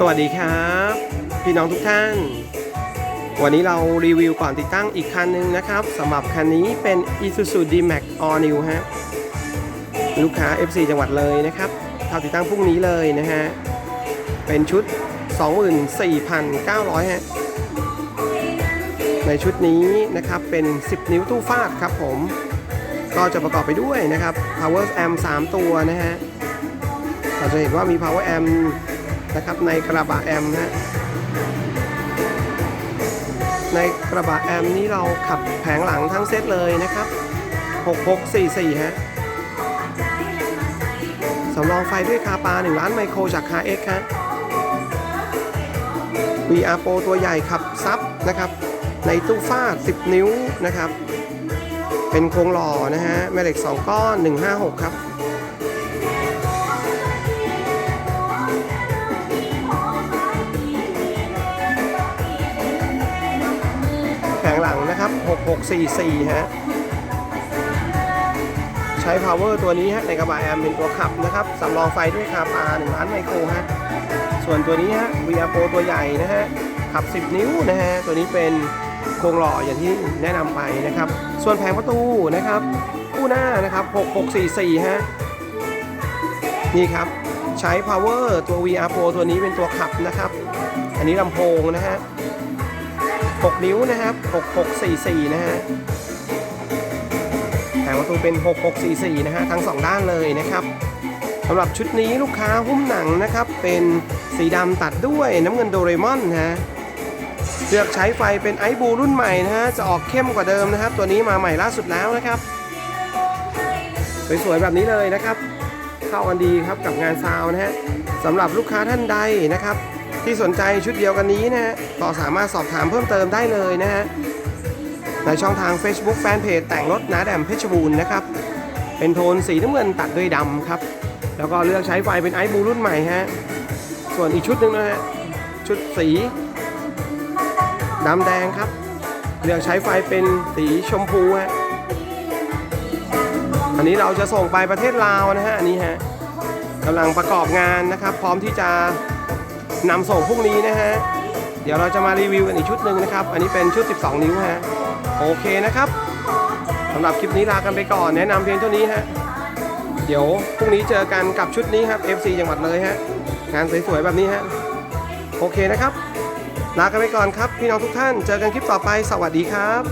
สวัสดีครับ พี่น้องทุกท่าน วันนี้เรารีวิวก่อนติดตั้งอีกคันหนึ่งนะครับสำหรับคันนี้เป็น Isuzu D-Max All New ฮะลูกค้า FC จังหวัดเลยนะครับทำติดตั้งพรุ่งนี้เลยนะฮะ เป็นชุด 24,900 ฮะ ในชุดนี้นะครับเป็น 10 นิ้วตู้ฟาดครับผม ก็จะประกอบไปด้วยนะครับ power amp 3 ตัวนะฮะเราจะเห็นว่ามี power amp นะครับในกระบะแอมนะฮะในกระบะแอมนี้เราขับแผงหลังทั้งเซตเลยนะครับ 6644 ฮะสำรองไฟด้วยคาปา 1 ล้านไมโครจากคาเอ็กฮะ VR Pro ตัวใหญ่ขับซับนะครับ ในตู้ฟา10 นิ้วนะครับ เป็นโครงหล่อนะฮะ แม่เหล็ก 2 ก้อน 156 ครับ 6644 ฮะ ใช้ power ตัวนี้ฮะในกระบะแอมเป็นตัวขับนะครับสำรองไฟด้วยคาปา1ล้านไมโครฮะ ส่วนตัวนี้ฮะ VR Pro ตัวใหญ่นะฮะ ขับ 10 นิ้วนะฮะ ตัวนี้เป็นโครงหล่ออย่างที่แนะนำไปนะครับ ส่วนแผงประตูนะครับคู่หน้านะครับ 6644 ฮะ นี่ครับใช้ power ตัว VR Pro ตัวนี้เป็นตัวขับนะครับ อันนี้ลำโพงนะฮะ 6 นิ้วนะครับ 6644 นะฮะแผงประตูเป็น 6644 นะฮะทั้ง 2 ด้านเลยนะครับสำหรับชุดนี้ลูกค้าหุ้มหนังนะครับ เป็นสีดำตัดด้วยน้ำเงินโดเรมอนฮะเลือกใช้ไฟเป็นไอบูรุ่นใหม่นะฮะ จะออกเข้มกว่าเดิมนะครับ ตัวนี้มาใหม่ล่าสุดแล้วนะครับ สวยๆแบบนี้เลยนะครับ เข้ากันดีครับกับงานซาวนะฮะสำหรับลูกค้าท่านใดนะครับ ที่สนใจชุดเดียวกันนี้นะฮะก็สามารถสอบถามเพิ่มเติมได้เลยนะฮะในช่องทาง Facebook Fanpage แต่งรถนาแดมเพชรบูรณ์นะครับ เป็นโทนสีน้ำเงินตัดด้วยดำครับ แล้วก็เลือกใช้ไฟเป็นไอบูรุ่นใหม่ฮะ ส่วนอีกชุดหนึ่งนะฮะ ชุดสีดำแดงครับ เลือกใช้ไฟเป็นสีชมพูฮะ อันนี้เราจะส่งไปประเทศลาวนะฮะ อันนี้ฮะกำลังประกอบงานนะครับ พร้อมที่จะ นำส่งพรุ่งนี้นะฮะ เดี๋ยวเราจะมารีวิวกันอีกชุดหนึ่งนะครับ อันนี้เป็นชุด 12 นิ้วฮะ โอเคนะครับสำหรับคลิปนี้ลากันไปก่อน แนะนำเพียงเท่านี้ฮะ เดี๋ยวพรุ่งนี้เจอกันกับชุดนี้ครับ FC จังหวัดเลยฮะ งานสวยๆแบบนี้ฮะ โอเคนะครับ ลากันไปก่อนครับ พี่น้องทุกท่าน เจอกันคลิปต่อไป สวัสดีครับ